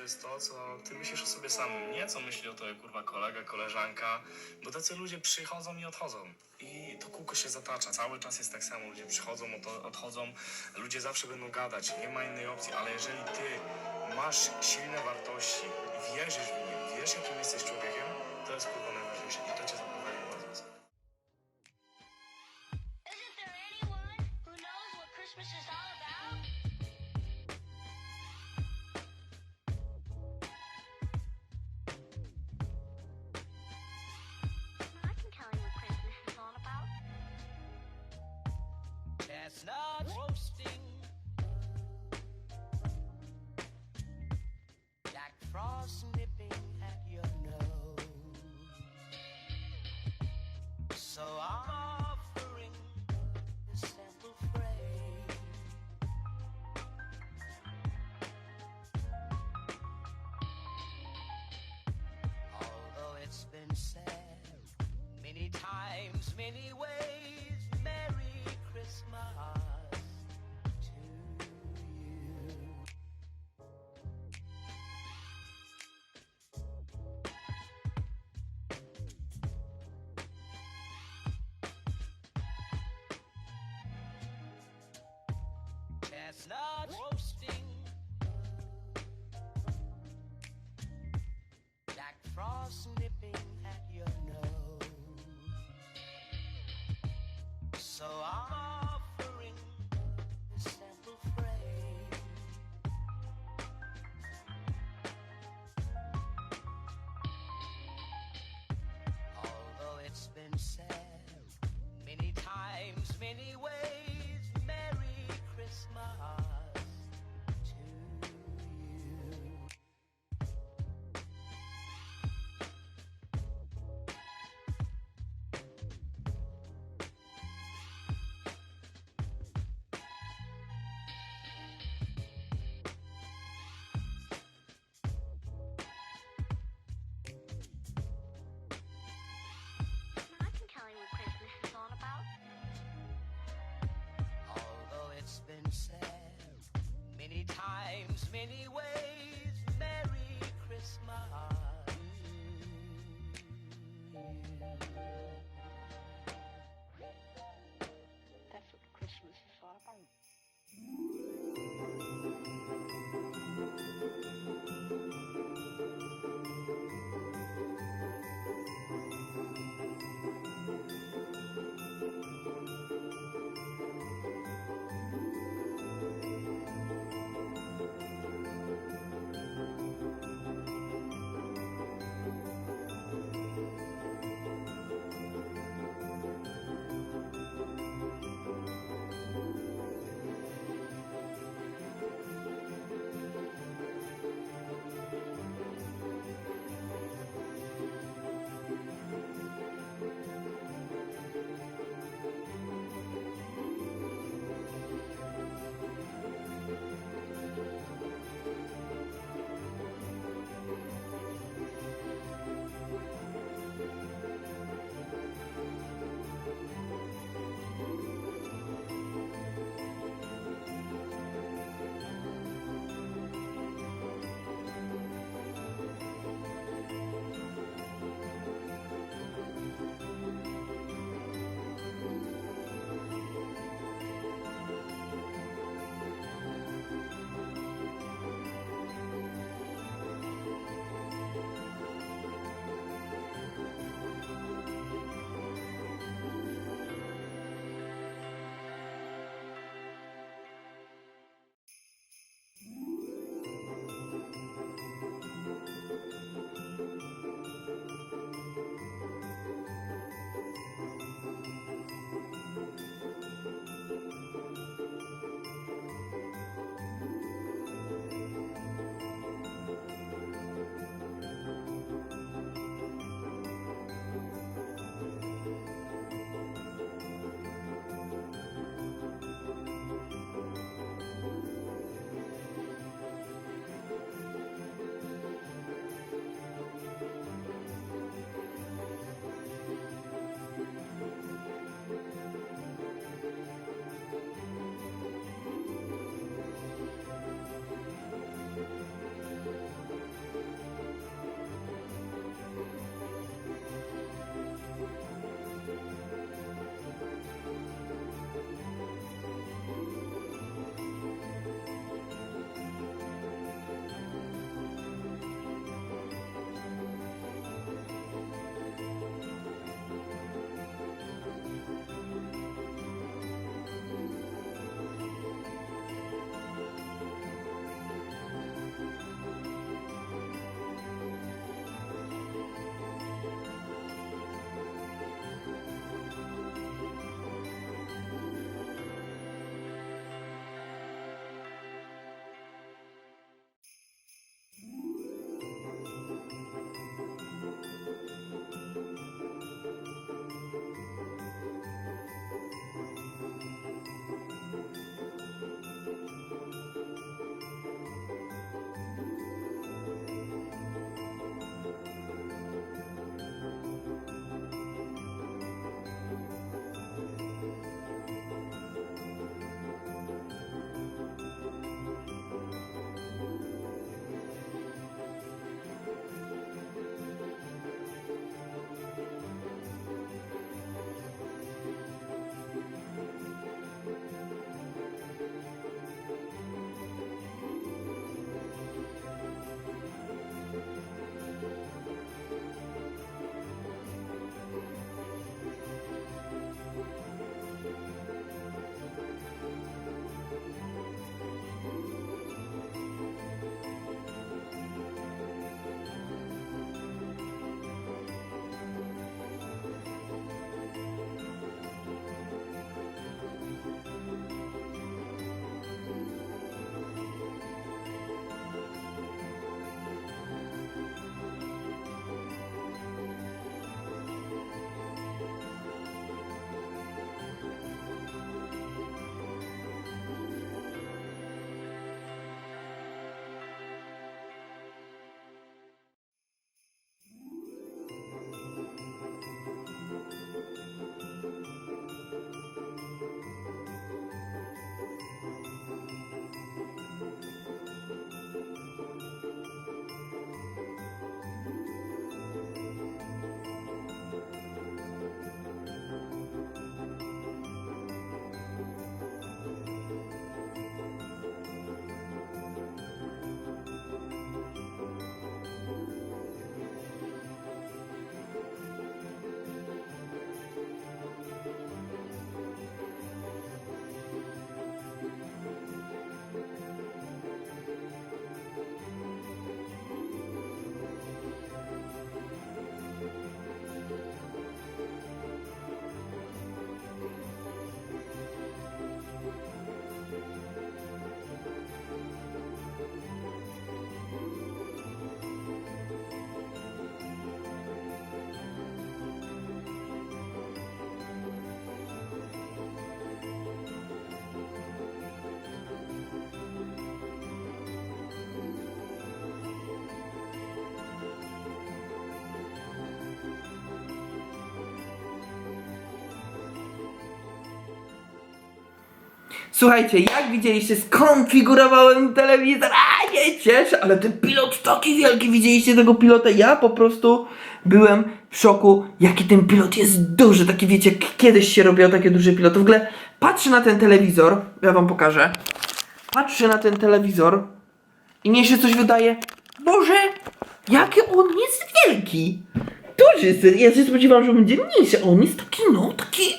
życiu jest to, co ty myślisz o sobie samym, nie? Co myśli o tobie kurwa kolega, koleżanka, bo tacy ludzie przychodzą i odchodzą. I to kółko się zatacza, cały czas jest tak samo, ludzie przychodzą, odchodzą, ludzie zawsze będą gadać, nie ma innej opcji, ale jeżeli ty masz silne wartości wierzysz w nie, wiesz jakim jesteś człowiekiem, to jest kurwa najważniejsze. I to cię zaprowadzi many ways, Merry Christmas many ways, Merry Christmas many ways, Merry Christmas. Słuchajcie, jak widzieliście, skonfigurowałem telewizor, a nie cieszę, ale ten pilot taki wielki, widzieliście tego pilota? Ja po prostu byłem w szoku, jaki ten pilot jest duży, taki wiecie, kiedyś się robiło takie duże piloty. W ogóle patrzę na ten telewizor, ja wam pokażę, patrzę na ten telewizor i mnie się coś wydaje, Boże, jaki on jest wielki. Duży ja się spodziewałam, że będzie mniejszy, on jest taki, no, taki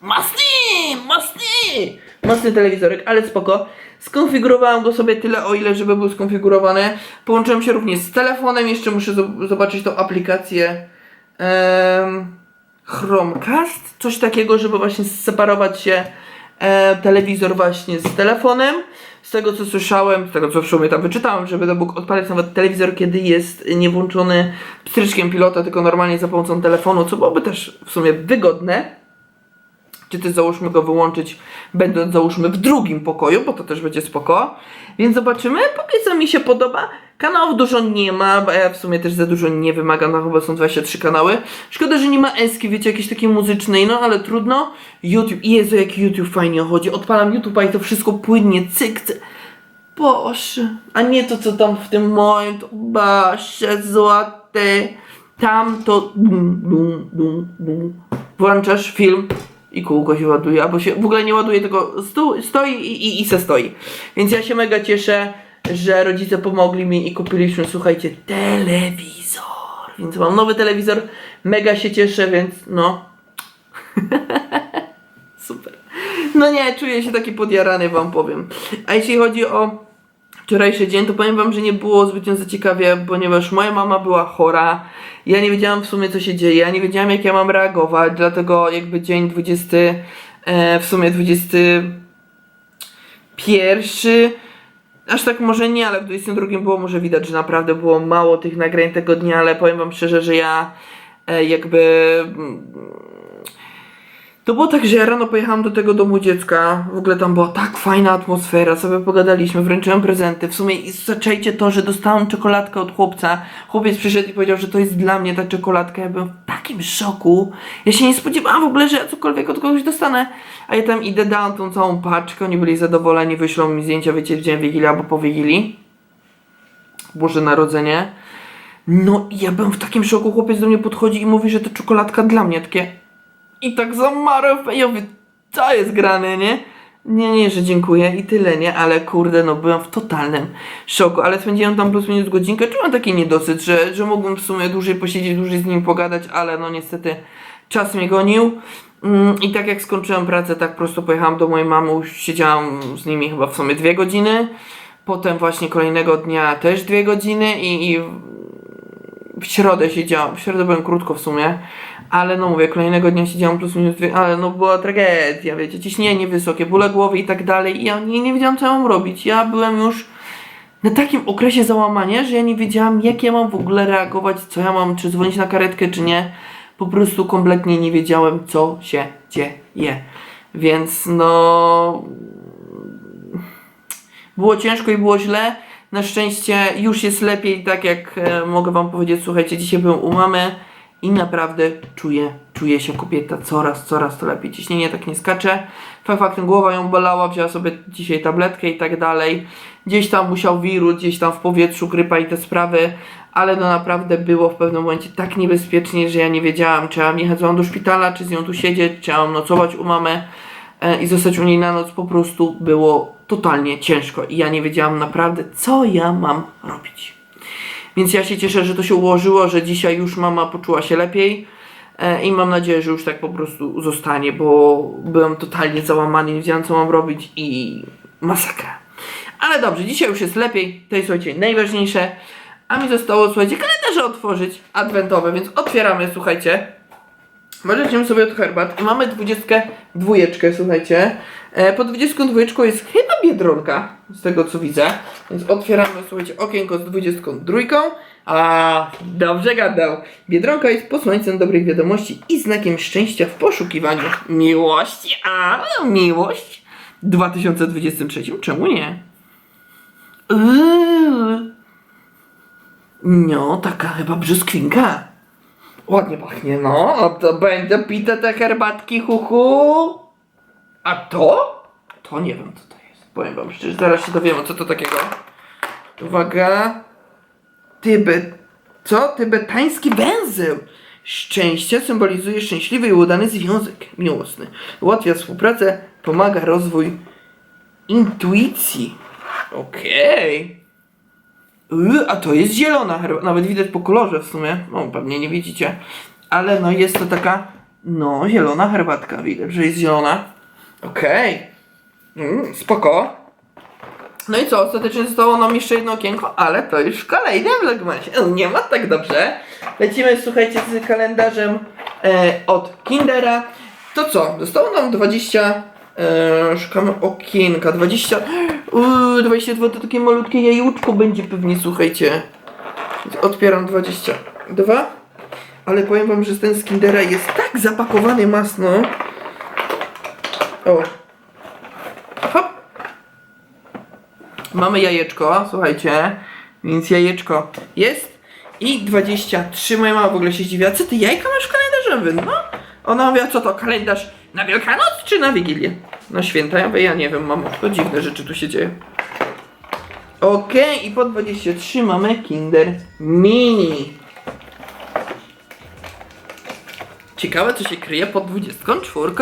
masny, masny. Mocny telewizorek, ale spoko. Skonfigurowałam go sobie tyle, o ile żeby był skonfigurowany. Połączyłem się również z telefonem, jeszcze muszę zob- zobaczyć tą aplikację em, Chromecast, coś takiego, żeby właśnie separować się e, telewizor właśnie z telefonem. Z tego co słyszałem, z tego co w sumie tam wyczytałem, że będę mógł odpalić nawet telewizor, kiedy jest nie włączony pstryczkiem pilota, tylko normalnie za pomocą telefonu, co byłoby też w sumie wygodne czy też załóżmy go wyłączyć, będąc załóżmy w drugim pokoju, bo to też będzie spoko. Więc zobaczymy, póki co mi się podoba. Kanałów dużo nie ma, bo ja w sumie też za dużo nie wymagam, no chyba są 23 kanały. Szkoda, że nie ma eski, wiecie, jakiejś takiej muzycznej, no ale trudno. YouTube, Jezu, jak YouTube fajnie chodzi. Odpalam YouTube'a i to wszystko płynnie, cyk, cyk. Boże, a nie to co tam w tym moim, to basze złote. Tam to dum, dum, dum, dum. Włączasz film i kółko się ładuje, albo się w ogóle nie ładuje, tylko stu, stoi i, i, i se stoi. Więc ja się mega cieszę, że rodzice pomogli mi i kupiliśmy, słuchajcie, telewizor. Więc mam nowy telewizor, mega się cieszę, więc no. Super. No nie, czuję się taki podjarany, wam powiem. A jeśli chodzi o wczorajszy dzień, to powiem wam, że nie było zbytnio ciekawie, ponieważ moja mama była chora. Ja nie wiedziałam w sumie co się dzieje, ja nie wiedziałam jak ja mam reagować, dlatego jakby dzień 20, e, w sumie 21, aż tak może nie, ale w 22 było może widać, że naprawdę było mało tych nagrań tego dnia, ale powiem wam szczerze, że ja e, jakby to było tak, że ja rano pojechałam do tego domu dziecka. W ogóle tam była tak fajna atmosfera, sobie pogadaliśmy, wręczyłem prezenty. W sumie i zaczęcie to, że dostałam czekoladkę od chłopca. Chłopiec przyszedł i powiedział, że to jest dla mnie ta czekoladka. Ja byłem w takim szoku. Ja się nie spodziewałam w ogóle, że ja cokolwiek od kogoś dostanę. A ja tam idę, dałam tą całą paczkę, oni byli zadowoleni, wyślą mi zdjęcia, wiecie, w dzień Wigilii albo po Wigilii. Boże Narodzenie. No i ja byłem w takim szoku, chłopiec do mnie podchodzi i mówi, że to czekoladka dla mnie, takie... I tak zamarłem, ja mówię, co jest grane, nie? Nie, nie, że dziękuję i tyle, nie? Ale kurde, no byłem w totalnym szoku, ale spędziłem tam plus minus godzinkę, czułem taki niedosyt, że, że mógłbym w sumie dłużej posiedzieć, dłużej z nim pogadać, ale no niestety czas mnie gonił. Mm, I tak jak skończyłem pracę, tak prosto pojechałam do mojej mamy, siedziałam z nimi chyba w sumie dwie godziny. Potem właśnie kolejnego dnia też dwie godziny i, i w środę siedziałam, w środę byłem krótko w sumie, ale no mówię, kolejnego dnia siedziałam plus minus dwie, ale no była tragedia, wiecie, ciśnienie wysokie, bóle głowy i tak dalej i ja nie, nie wiedziałam co mam robić, ja byłem już na takim okresie załamania, że ja nie wiedziałam jak ja mam w ogóle reagować, co ja mam, czy dzwonić na karetkę, czy nie, po prostu kompletnie nie wiedziałem co się dzieje, więc no było ciężko i było źle. Na szczęście już jest lepiej, tak jak e, mogę wam powiedzieć, słuchajcie, dzisiaj byłem u mamy i naprawdę czuję, czuję się kobieta coraz, coraz to lepiej. Ciśnienie tak nie skacze. Fakt faktem głowa ją bolała, wzięła sobie dzisiaj tabletkę i tak dalej. Gdzieś tam musiał wirus, gdzieś tam w powietrzu, grypa i te sprawy, ale no naprawdę było w pewnym momencie tak niebezpiecznie, że ja nie wiedziałam, czy mam jechać z do szpitala, czy z nią tu siedzieć, czy mam nocować u mamy e, i zostać u niej na noc po prostu było totalnie ciężko i ja nie wiedziałam naprawdę, co ja mam robić. Więc ja się cieszę, że to się ułożyło, że dzisiaj już mama poczuła się lepiej e, i mam nadzieję, że już tak po prostu zostanie, bo byłem totalnie załamany, nie wiedziałam co mam robić i masakra. Ale dobrze, dzisiaj już jest lepiej, to jest słuchajcie najważniejsze, a mi zostało słuchajcie kalendarze otworzyć adwentowe, więc otwieramy, słuchajcie. Możecie sobie od herbat i mamy dwudziestkę dwójeczkę, słuchajcie. E, pod dwudziestką dwójeczką jest chyba biedronka, z tego co widzę. Więc otwieramy, słuchajcie, okienko z dwudziestką trójką. A, dobrze gadał. Biedronka jest posłańcem dobrych wiadomości i znakiem szczęścia w poszukiwaniu miłości. A, miłość? W 2023? Czemu nie? Yy. No, taka chyba brzoskwinka. Ładnie pachnie, no. A to będę pite te herbatki, huhu. A to? To nie wiem jest. Powiem wam szczerze, zaraz się dowiemy co to takiego. Uwaga. Tybet. Co? Tybetański węzeł. Szczęście symbolizuje szczęśliwy i udany związek miłosny. Ułatwia współpracę, pomaga rozwój intuicji. Okej. Yy, a to jest zielona herbata. Nawet widać po kolorze w sumie. No, pewnie nie widzicie. Ale no jest to taka, no, zielona herbatka. Widać, że jest zielona. Okej. Mm, spoko. No i co? Ostatecznie zostało nam jeszcze jedno okienko, ale to już w kolejnym vlogmasie. O, Nie ma tak dobrze. Lecimy, słuchajcie, z kalendarzem e, od Kindera. To co? Zostało nam 20... E, szukamy okienka. 20... Uuu, 22 to takie malutkie jajuczko będzie pewnie, słuchajcie. Otwieram 22. Ale powiem wam, że ten z Kindera jest tak zapakowany masno. O. Mamy jajeczko, słuchajcie. Więc jajeczko jest. I 23. Moja mama w ogóle się zdziwiła. Co ty jajka masz w kalendarzowym? No. Ona mówiła, co to kalendarz na Wielkanoc czy na Wigilię? Na święta? Ja mówię, ja nie wiem, mamo. To dziwne rzeczy tu się dzieje. Okej, i po 23 mamy Kinder Mini. Ciekawe, co się kryje pod 24.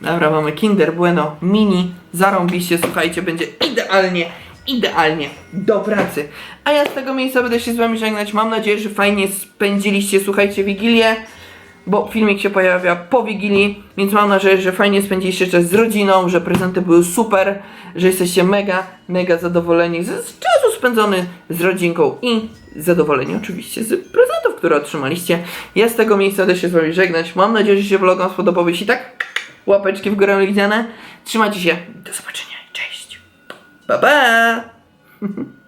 Dobra, mamy Kinder Bueno Mini. Zarąbiście, słuchajcie, będzie idealnie, idealnie do pracy. A ja z tego miejsca będę się z wami żegnać. Mam nadzieję, że fajnie spędziliście, słuchajcie, Wigilię. Bo filmik się pojawia po Wigilii, więc mam nadzieję, że fajnie spędziliście czas z rodziną, że prezenty były super, że jesteście mega, mega zadowoleni z, czasu spędzony z rodzinką i zadowoleni oczywiście z prezentów, które otrzymaliście. Ja z tego miejsca będę się z wami żegnać. Mam nadzieję, że się vlog wam spodobał. Jeśli tak, łapeczki w górę widziane. Trzymajcie się. Do zobaczenia. Cześć. Pa pa.